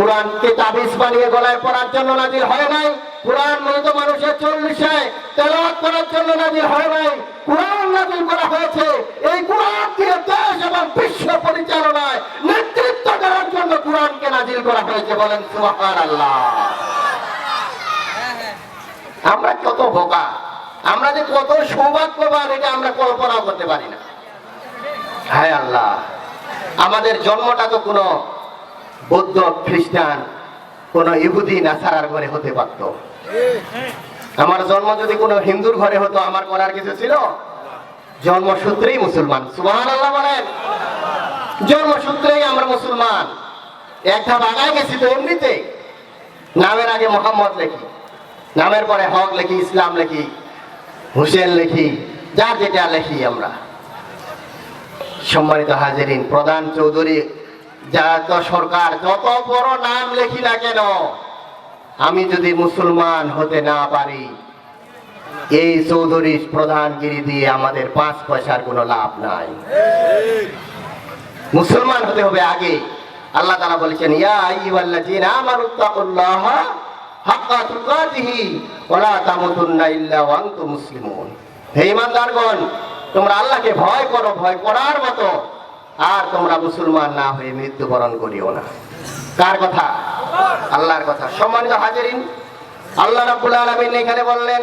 কোরআনকে তাবিজ বানিয়ে গলায় পড়ার জন্য নাজিল হয় নাই। কোরআন মূলত মানুষের চল্লিশে তেলাওয়াত করার জন্য নাজিল হয় নাই। কোরআন নাজিল করা হয়েছে। এই কোরআন দিয়ে দেশ এবং বিশ্ব পরিচালনায় নেতৃত্ব দেওয়ার জন্য কোরআনকে নাজিল করা হয়েছে বলেন সুবহানাল্লাহ। আমরা কত বোকা আমরা যে কত সৌভাগ্যবান, এটা আমরা কল্পনাও করতে পারি না। হায় আল্লাহ, আমাদের জন্মটা তো কোনো বৌদ্ধ, খ্রিস্টান, কোন ইহুদি, নাসারার ঘরে হতে পারত। আমার জন্ম যদি কোনো হিন্দুর ঘরে হতো, আমার করার কিছু ছিল? জন্মসূত্রেই মুসলমান। সুবহান আল্লাহ বলেন জন্মসূত্রেই আমরা মুসলমান। এক ধাপ আগায় গেছি তো এমনিতে নামের আগে মোহাম্মদ লেখি। নামের পরে হক লেখি, ইসলাম লেখি, হুসেন লেখি যার যেটা লেখি আমরা। সম্মানিত হাজিরিন, প্রধান চৌধুরী যত সরকার, যত বড় নাম লেখি না কেন, আমি যদি মুসলমান হতে না পারি, এই চৌধুরী প্রধানগিরি দিয়ে আমাদের পাঁচ পয়সার কোনো লাভ নাই। মুসলমান হতে হবে আগে। আল্লাহ তারা বলেছেন তোমরা আল্লাহকে ভয় করো, ভয় করার মতো আর তোমরা মুসলমান না হয়ে মৃত্যুবরণ করিও না। কার কথা? আল্লাহর কথা। সম্মানিত হাজিরিন, আল্লাহ রাব্বুল আলামিন এখানে বললেন,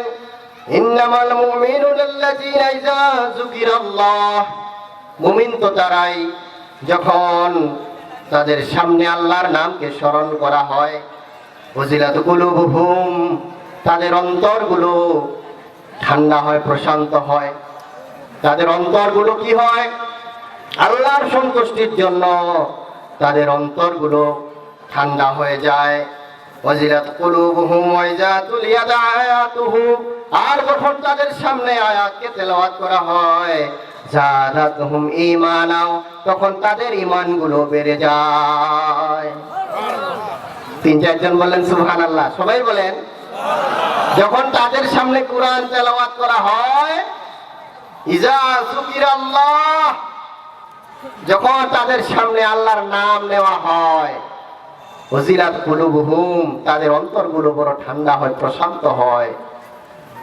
ইন্নামাল মুমিনুনা আল্লাযীনা ইযা যুকিরাল্লাহ। মুমিন তো তারাই যখন তাদের সামনে আল্লাহর নামকে স্মরণ করা হয় ফজিলাত কুলুবুহুম, তাদের অন্তরগুলো ঠান্ডা হয়, প্রশান্ত হয়। তাদের অন্তরগুলো কি হয়? আল্লাহর সন্তুষ্টির জন্য তাদের অন্তরগুলো ঠান্ডা হয়ে যায়। ওয়াজিলাত কুলুবুহুম ওয়া ইযা তুলিয়াত আয়াতুহু। আর যখন তাদের সামনে আয়াতকে তেলাওয়াত করা হয় জাদাতুহুম ঈমানাও, তখন তাদের ঈমানগুলো বেড়ে যায়। তিন চারজন বললেন, সুবহানাল্লাহ। সবাই বলেন, যখন তাদের সামনে কোরআন তেলাওয়াত করা হয় ইজা আল্লাহ যখন তাদের সামনে আল্লাহর নাম নেওয়া হয় ওজিরাত কুলুবুহুম, তাদের অন্তরগুলো বড় ঠান্ডা হয়, প্রশান্ত হয়,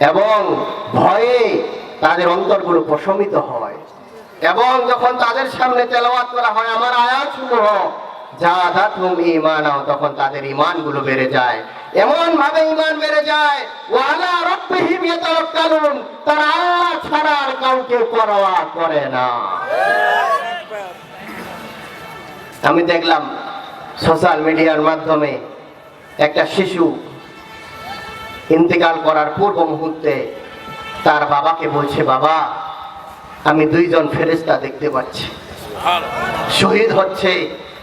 এবং ভয়ে তাদের অন্তরগুলো প্রশমিত হয়। এবং যখন তাদের সামনে তেলাওয়াত করা হয়, আমার আয়াত সমূহ জাদাতুম ঈমানাও, তখন তাদের ঈমানগুলো বেড়ে যায়। এমন ভাবে ঈমান বেড়ে যায়, ওয়ালা রাব্বিহিম ইয়াতাওয়াক্কালুন তারা আল্লাহ ছাড়া আর কাউকে পরোয়া করে না। আমি দেখলাম সোশ্যাল মিডিয়ার মাধ্যমে একটা শিশু ইন্তেকাল করার পূর্ব মুহূর্তে তার বাবাকে বলছে, বাবা, আমি দুইজন ফেরেস্তা দেখতে পাচ্ছি। শহীদ হচ্ছে,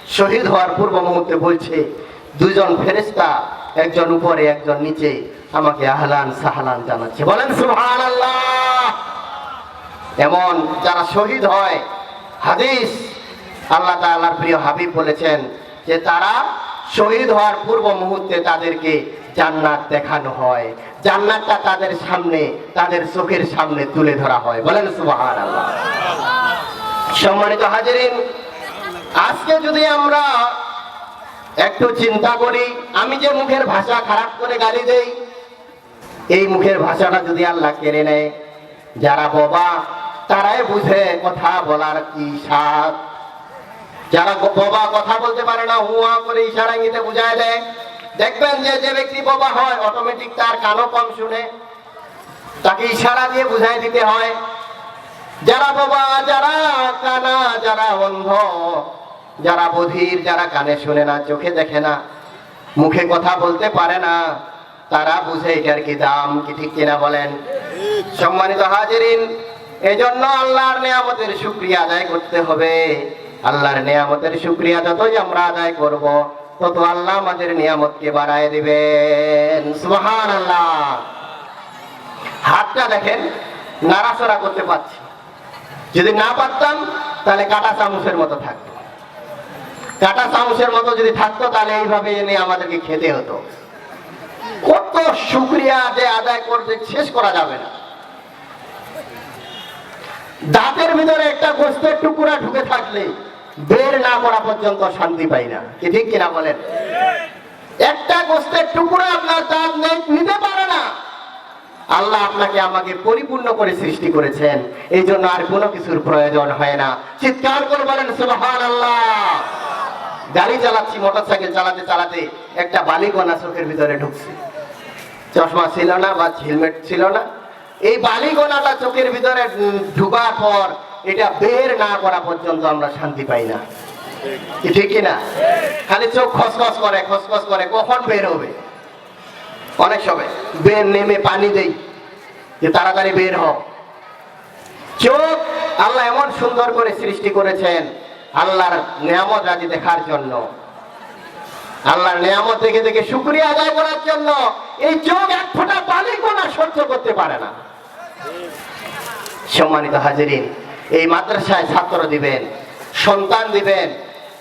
শহীদ হওয়ার পূর্ব মুহূর্তে বলছে দুজন ফেরেস্তা একজন উপরে, একজন নিচে আমাকে আহলান সাহালান জানাচ্ছে। বলেন, সুবহানাল্লাহ! এমন যারা শহীদ হয়, হাদিস আল্লাহ তাআলার প্রিয় হাবিব বলেছেন যে তারা শহীদ হওয়ার পূর্ব মুহূর্তে তাদেরকে জান্নাত দেখানো হয়। জান্নাতটা তাদের সামনে, তাদের চোখের সামনে তুলে ধরা হয়। বলেন সুবহানাল্লাহ। সম্মানিত হাজিরিন, আজকে যদি আমরা একটু চিন্তা করি, আমি যে মুখের ভাষা খারাপ করে গালি দেই, এই মুখের ভাষাটা যদি আল্লাহ কেড়ে নেয়, যারা বাবা, তারাই বুঝে কথা বলার কি স্বাদ। যারা বাবা কথা বলতে পারে না, হুয়া করে ইশারা ইঙ্গিতে বুঝায় দেয়। দেখবেন যে যে ব্যক্তি বাবা হয় অটোমেটিক তার কানও কম শুনে। তাকে ইশারা দিয়ে বুঝাই দিতে হয়। যারা বাবা, যারা কানা, যারা অন্ধ, যারা বধির, যারা কানে শুনে না, চোখে দেখে না, মুখে কথা বলতে পারে না, তারা বুঝে এটার কি দাম, কি ঠিক কিনা বলেন। সম্মানিত হাজিরিন, এজন্য আল্লাহর নিয়ামতের শুক্রিয়া আদায় করতে হবে। আল্লাহর নিয়ামতের শুক্রিয়া যতই আমরা আদায় করব, তত আল্লাহ আমাদের নিয়ামতকে বাড়ায় দিবেন। সুবহান আল্লাহ হাতটা দেখেন, নাড়াচড়া করতে পারছি। যদি না পারতাম, তাহলে কাটা চামচের মতো থাকতো। কাটা চামচের মতো যদি থাকতো, তাহলে এইভাবে এনে আমাদেরকে খেতে হতো। কত শুক্রিয়া যে আদায় করতে শেষ করা যাবে না। দাঁতের ভিতরে একটা গোস্তের টুকরা ঢুকে থাকলে বের না করা পর্যন্ত শান্তি পাই না। কি ঠিক কিনা বলেন? একটা গোস্তের টুকরো আপনার নে- নিতে পারে না। আল্লাহ আপনাকে আমাকে পরিপূর্ণ করে সৃষ্টি করেছেন। এই জন্য আর কোনো কিছুর প্রয়োজন হয় না। চিৎকার করে বলেন গাড়ি চালাচ্ছি মোটর সাইকেল চালাতে চালাতে একটা বালিকণা চোখের ভিতরে ঢুকছে। চশমা ছিল না বা হেলমেট ছিল না। এই বালিকণাটা চোখের ভিতরে ঢুকার পর এটা বের না করা পর্যন্ত আমরা শান্তি পাই না। ঠিক কিনা খালি চোখ খসখস করে খসখস করে, কখন বের হবে? অনেক সময় বের নেমে পানি দেই, যে তাড়াতাড়ি বের হ চোখ আল্লাহ এমন সুন্দর করে সৃষ্টি করেছেন আল্লাহর নিয়ামত রাজি দেখার জন্য। আল্লাহর নিয়ামত দেখে দেখে শুক্রিয়া আদায় করার জন্য এই চোখ এক ফোঁটা পানি কোনা সহ্য করতে পারে না। সম্মানিত হাজিরিন এই মাদ্রাসায় ছাত্র দিবেন, সন্তান দিবেন।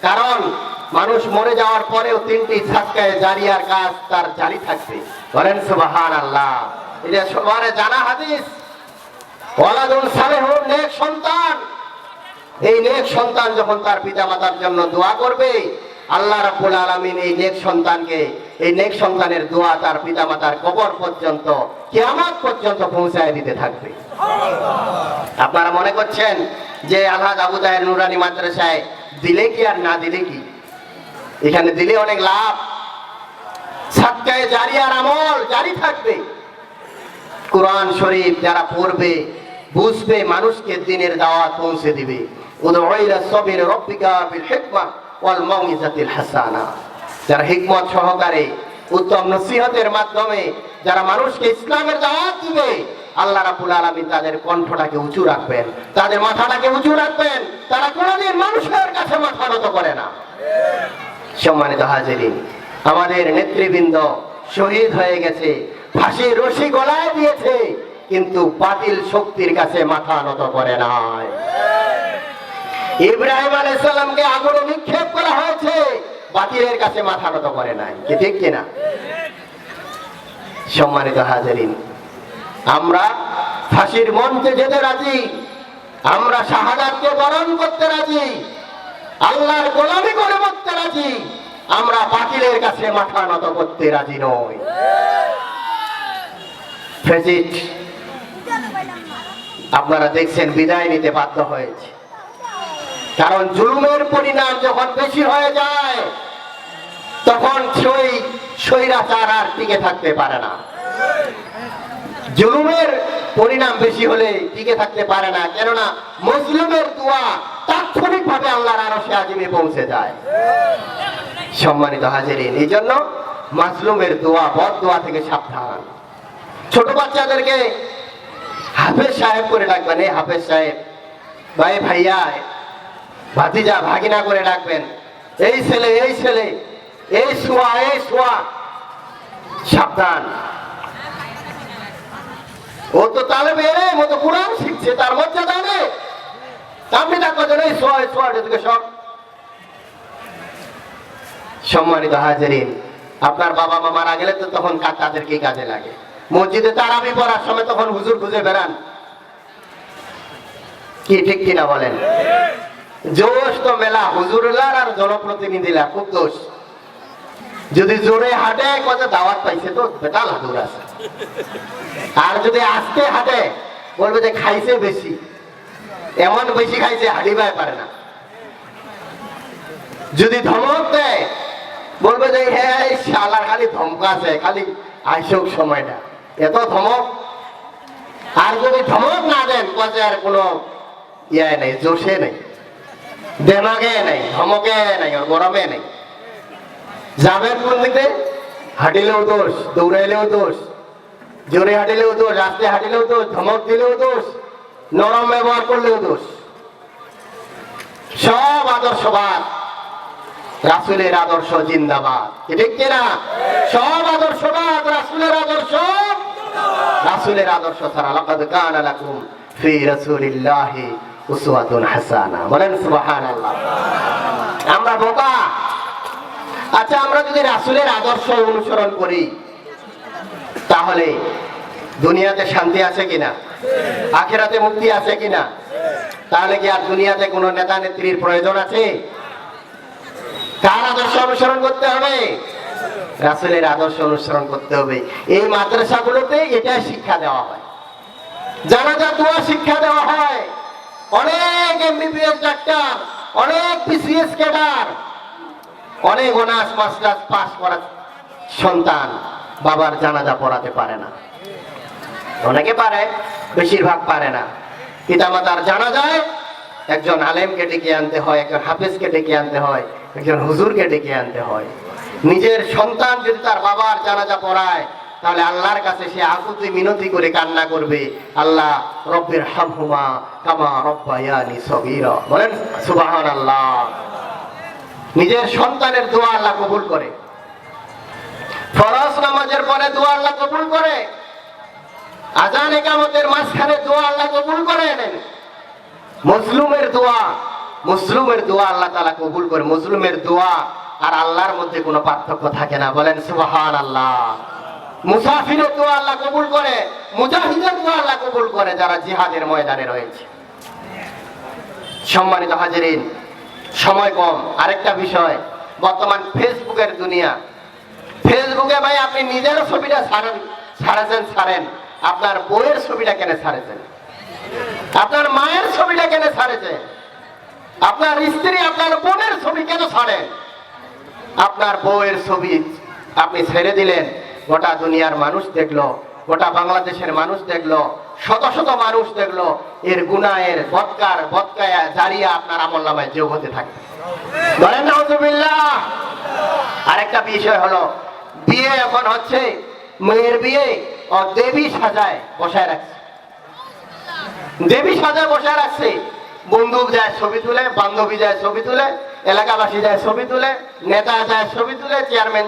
কারণ মানুষ মরে যাওয়ার পরেও তিনটি ছাক্কায় জারিয়ার কাজ তার জারি থাকবে। বলেন সুবাহান আল্লাহ এটা সবার জানা হাদিস। ওয়ালাদুন সালেহুন নেক সন্তান। এই নেক সন্তান যখন তার পিতামাতার জন্য দোয়া করবে, আল্লাহ রাব্বুল আলামিন এই নেক সন্তানকে, এই নেক সন্তানের দোয়া তার পিতামাতার কবর পর্যন্ত, কিয়ামত পর্যন্ত পৌঁছায় দিতে থাকবে। আপনারা মনে করছেন যে আলহাজ আবু তাহের নুরানি মাদ্রাসায় দিলে কি আর না দিলে কি? এখানে দিলে অনেক লাভ। সাতকায় জারি আর আমল, জারি থাকবে। কোরআন শরীফ যারা পড়বে, বুঝবে, মানুষকে দিনের দাওয়াত পৌঁছে দিবে। যারা হিকমত সহকারে উত্তম নসিহতের মাধ্যমে যারা মানুষকে ইসলামের দাওয়াত দিবে আল্লাহ রাব্বুল আলামিন তাদের কণ্ঠটাকে উঁচু রাখবেন। তাদের মাথাটাকে উঁচু রাখবেন। তারা কোনোদিন মানুষের কাছে মাথা নত করে না। সম্মানিত হাজিরিন, আমাদের নেতৃবৃন্দ শহীদ হয়ে গেছে ফাঁসির রশি গলায় দিয়েছে, কিন্তু বাতিল শক্তির কাছে মাথা নত করে নাই। ইব্রাহিম আলাইসাল্লামকে আগুনে নিক্ষেপ করা হয়েছে, বাতিলের কাছে মাথা নত করে নাই। কি ঠিক কিনা? সম্মানিত হাজারিন আমরা ফাঁসির মঞ্চে যেতে রাজি। আমরা শাহাদাতকে বরণ করতে রাজি। আল্লাহর গোলামি করে মরতে রাজি। আমরা বাতিলের কাছে মাথা নত করতে রাজি নই। আপনারা দেখছেন বিদায় নিতে বাধ্য হয়েছে। কারণ জুলুমের পরিণাম যখন বেশি হয়ে যায়, তখন সেই স্বৈরাচার আর টিকে থাকতে পারে না। জুলুমের পরিণাম বেশি হলে টিকে থাকতে পারে না। কেননা মুসলিমের দোয়া তাৎক্ষণিক ভাবে আল্লাহর আরশে আজিমে পৌঁছে যায়। সম্মানিত হাজিরিন এই জন্য মাজলুমের দোয়া, বদ দোয়া থেকে সাবধান। ছোট বাচ্চাদেরকে হাফেজ সাহেব করে ডাকবেন। এই হাফেজ সাহেব, ভাই ভাইয়া, ভাতিজা, ভাগিনা করে ডাকবেন। এই ছেলে এই ছেলে, এই শোয়া এই শোয়া। সাবধান। ও তো তালে বেড়ে মতো কোরআন শিখছে, তার জানে আপনি এই শোয়া এই শোয়া এদিকে সম্মানিত হাজারিন, আপনার বাবা মা মারা গেলে তো তখন তাদেরকেই কাজে লাগে? মসজিদে তারাবি পড়ার সময় তখন হুজুর খুঁজে বেড়ান। কি ঠিক কিনা বলেন? জোশ তো মেলা হুজুরলার আর জনপ্রতিনিধিরা খুব দোষ যদি জোরে হাঁটে, কত দাওয়াত পাইছে তো বেটাল হাতুর আছে। আর যদি আস্তে হাঁটে বলবে যে খাইছে বেশি, এমন বেশি খাইছে হাঁটিবাই পারে না। যদি ধমক দেয়, বলবে যে হ্যাঁ শালার খালি ধমকাছে খালি আইসক সময়টা। এত ধমক? আর যদি ধমক না দেন কাজে আর কোনো ইয়ে নেই, জোশে নেই, দেমাগে নেই, ধমকে নেই, ওর গরমে নেই। যাবেন কোন দিকে? হাঁটিলেও দোষ, দৌড়াইলেও দোষ। জোরে হাঁটিলেও দোষ, রাস্তায় হাঁটিলেও দোষ, ধমক দিলেও দোষ, নরম ব্যবহার করলেও দোষ। সব আদর্শবাদ। রাসুলের আদর্শ জিন্দাবাদ। ঠিক সব আদর্শবাদ, রাসুলের আদর্শ। রাসুলের আদর্শ ছাড়া ফি আমরা বোকা। আচ্ছা আমরা যদি রাসুলের আদর্শ অনুসরণ করি তাহলে দুনিয়াতে শান্তি আছে কিনা? আখেরাতে মুক্তি আছে কিনা? তাহলে কি আর দুনিয়াতে কোনো নেতা নেত্রীর প্রয়োজন আছে? কার আদর্শ অনুসরণ করতে হবে? রাসুলের আদর্শ অনুসরণ করতে হবে। এই মাদ্রাসাগুলোতে এটা শিক্ষা দেওয়া হয়। জানাজা দোয়া শিক্ষা দেওয়া হয়, অনেক এমবিবিএস ডাক্তার, অনেক পিসিএস ক্যাডার অনেক অনার্স, মাস্টার্স পাস করা সন্তান। বাবার জানাজা পড়াতে পারে না। অনেকে পারে, বেশিরভাগ পারে না। পিতামাতার জানা যায় একজন আলেমকে ডেকে আনতে হয়, একজন হাফেজকে ডেকে আনতে হয়, একজন হুজুরকে ডেকে আনতে হয়। নিজের সন্তান যদি তার বাবার জানাজা পড়ায়, তাহলে আল্লাহর কাছে সে আকুতি মিনতি করে কান্না করবে, আল্লাহ, রব্বের হামহুমা কামা রব্বায়ানি সগীরা। বলেন সুবাহান আল্লাহ নিজের সন্তানের দোয়া আল্লাহ কবুল করে। ফরজ নামাজের পরে দোয়া আল্লাহ কবুল করে। আজান একামতের মাঝখানে দোয়া আল্লাহ কবুল করে নেন। মজলুমের দোয়া মজলুমের দোয়া আল্লাহ তালা কবুল করে। মজলুমের দোয়া আর আল্লাহর মধ্যে কোনো পার্থক্য থাকে না। বলেন সুবহান আল্লাহ মুসাফিরের দোয়া আল্লাহ কবুল করে মুজাহিদের দোয়া আল্লাহ কবুল করে যারা জিহাদের ময়দানে রয়েছে। সম্মানিত হাজিরিন, সময় কম। আরেকটা বিষয়, বর্তমান ফেসবুকের দুনিয়া। ফেসবুকে ভাই, আপনি নিজের ছবিটা ছাড়েন, ছাড়েছেন, ছাড়েন। আপনার বইয়ের ছবিটা কেন ছাড়েছেন? আপনার মায়ের ছবিটা কেন ছাড়েছে আপনার স্ত্রী আপনার বোনের ছবি কেন ছাড়েন? আপনার বউয়ের ছবি আপনি ছেড়ে দিলেন। গোটা দুনিয়ার মানুষ দেখল, গোটা বাংলাদেশের মানুষ দেখল, শত শত মানুষ দেখল, এর গুনায়ের বৎকার, বৎকায়া জারিয়া আপনার আমল নামায় যোগ হতে থাকে। বলেন আরেকটা বিষয় হলো বিয়ে এখন হচ্ছে, মেয়ের বিয়ে ও দেবী সাজায়, বসায় রাখছে। দেবী সাজায়, বসায় রাখছে। বন্ধু যায় ছবি তুলে, বান্ধবী যায় ছবি তুলে, এলাকাবাসী যায় ছবি তুলে, নেতা যায় ছবি তুলে চেয়ারম্যান